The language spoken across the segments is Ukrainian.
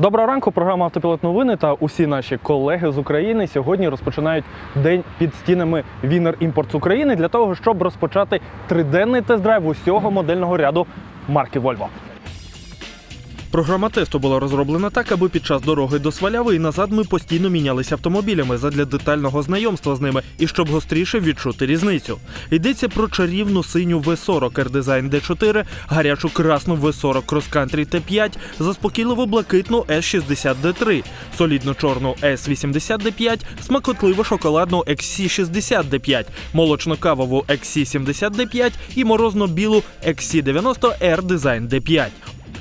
Доброго ранку, програма Автопілот новини та усі наші колеги з України сьогодні розпочинають день під стінами Вінер Імпортс України для того, щоб розпочати триденний тест-драйв усього модельного ряду марки Volvo. Програма тесту була розроблена так, аби під час дороги до Сваляви і назад ми постійно мінялися автомобілями задля детального знайомства з ними і щоб гостріше відчути різницю. Йдеться про чарівну синю V40 R-Design D4, гарячу красну V40 Cross Country T5, заспокійливо блакитну S60 D3, солідно чорну S80 D5, смакотливо шоколадну XC60 D5, молочно-кавову XC70 D5 і морозно-білу XC90 R-Design D5.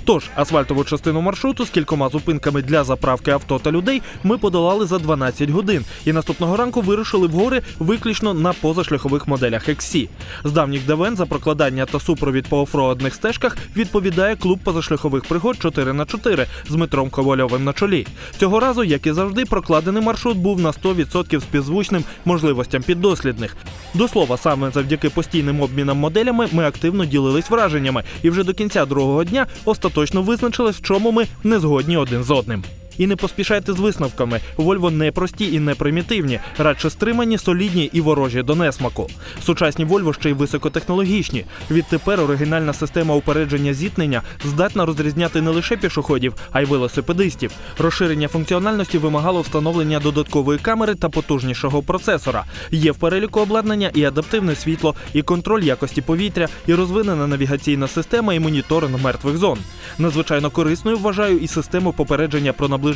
Тож асфальтову частину маршруту з кількома зупинками для заправки авто та людей ми подолали за 12 годин і наступного ранку вирушили в гори виключно на позашляхових моделях XC. З давніх давен за прокладання та супровід по офроадних стежках відповідає клуб позашляхових пригод 4 х 4 з Дмитром Ковальовим на чолі. Цього разу, як і завжди, прокладений маршрут був на 100% співзвучним можливостям піддослідних. До слова, саме завдяки постійним обмінам моделями ми активно ділились враженнями, і вже до кінця другого дня остаточно визначились, в чому ми не згодні один з одним. І не поспішайте з висновками. Вольво не прості і не примітивні, радше стримані, солідні і ворожі до несмаку. Сучасні Вольво ще й високотехнологічні. Відтепер оригінальна система упередження зіткнення здатна розрізняти не лише пішоходів, а й велосипедистів. Розширення функціональності вимагало встановлення додаткової камери та потужнішого процесора. Є в переліку обладнання і адаптивне світло, і контроль якості повітря, і розвинена навігаційна система і моніторинг мертвих зон. Надзвичайно корисною вважаю і систему попередження про наближення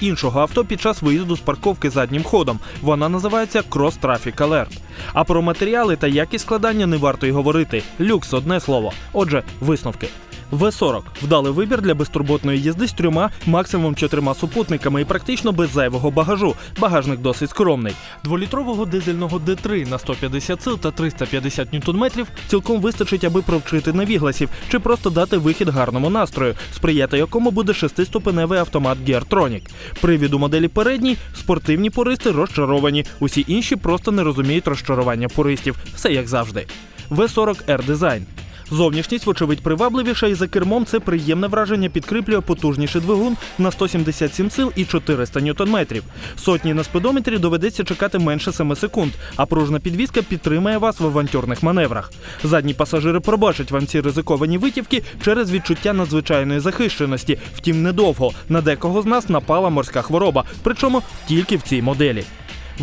іншого авто під час виїзду з парковки заднім ходом. Вона називається Cross Traffic Alert. А про матеріали та якість складання не варто й говорити. Люкс одне слово. Отже, висновки. В40 вдалий вибір для безтурботної їзди з трьома, максимум чотирма супутниками і практично без зайвого багажу. Багажник досить скромний. Дволітрового дизельного D3 на 150 сил та 350 ньютон-метрів цілком вистачить, аби провчити навігласів чи просто дати вихід гарному настрою, сприяти якому буде шестиступеневий автомат Geartronic. Привід у моделі передній спортивні пористи розчаровані. Усі інші просто не розуміють розчарування пористів. Все як завжди. V40 R Design. Зовнішність, вочевидь, привабливіша, і за кермом це приємне враження підкріплює потужніший двигун на 177 сил і 400 ньютон-метрів. Сотні на спидометрі доведеться чекати менше 7 секунд, а пружна підвізка підтримає вас в авантюрних маневрах. Задні пасажири пробачать вам ці ризиковані витівки через відчуття надзвичайної захищеності. Втім, недовго на декого з нас напала морська хвороба, причому тільки в цій моделі.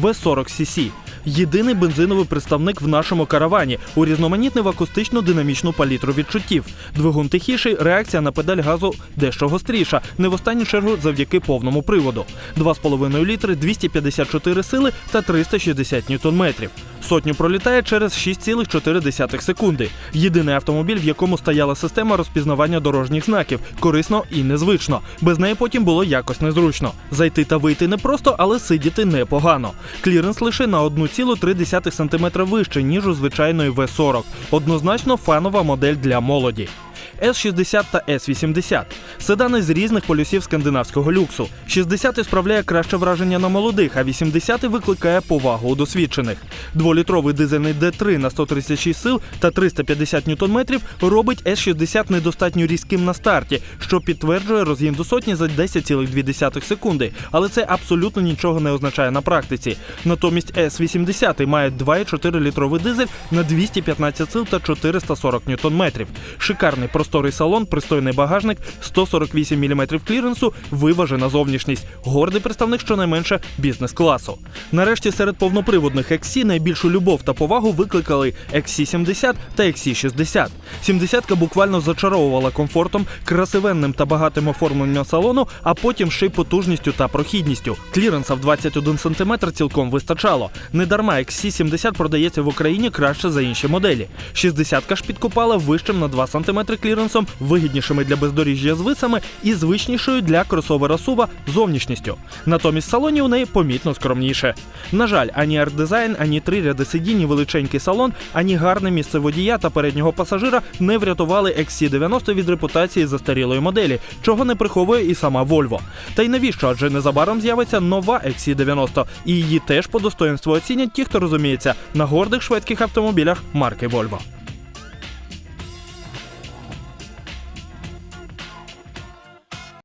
В40CC єдиний бензиновий представник в нашому каравані, урізноманітнив акустично динамічну палітру відчуттів. Двигун тихіший, реакція на педаль газу дещо гостріша, не в останню чергу завдяки повному приводу. 2,5 літри, 254 сили та 360 ньютон-метрів. Сотню пролітає через 6,4 секунди. Єдиний автомобіль, в якому стояла система розпізнавання дорожніх знаків, корисно і незвично. Без неї потім було якось незручно. Зайти та вийти непросто, але сидіти непогано. Кліренс лише на 1,3 см вище, ніж у звичайної V40. Однозначно фанова модель для молоді. С60 та С80 седани з різних полюсів скандинавського люксу. 60 справляє краще враження на молодих, а 80 викликає повагу у досвідчених. Дволітровий дизельний D3 на 136 сил та 350 ньютон-метрів робить С60 недостатньо різким на старті, що підтверджує розгін до сотні за 10,2 секунди. Але це абсолютно нічого не означає на практиці. Натомість С80 має 2,4 літровий дизель на 215 сил та 440 ньютон-метрів. Шикарний просторий салон, пристойний багажник, 148 мм кліренсу, виважена зовнішність, гордий представник щонайменше бізнес-класу. Нарешті серед повноприводних XC найбільшу любов та повагу викликали XC70 та XC60. 70-ка буквально зачаровувала комфортом, красивенним та багатим оформленням салону, а потім ще й потужністю та прохідністю. Кліренса в 21 см цілком вистачало. Недарма XC70 продається в Україні краще за інші моделі. 60-ка ж підкупала вищим на 2 см кліренсом, вигіднішими для бездоріжжя з висами і звичнішою для кросовера сува зовнішністю. Натомість салоні у неї помітно скромніше. На жаль, ані арт-дизайн, ані три ряди сидінь, і величенький салон, ані гарне місце водія та переднього пасажира не врятували XC90 від репутації застарілої моделі, чого не приховує і сама Volvo. Та й навіщо? Адже незабаром з'явиться нова XC90, і її теж по достоинству оцінять ті, хто розуміється на гордих шведських автомобілях марки Volvo.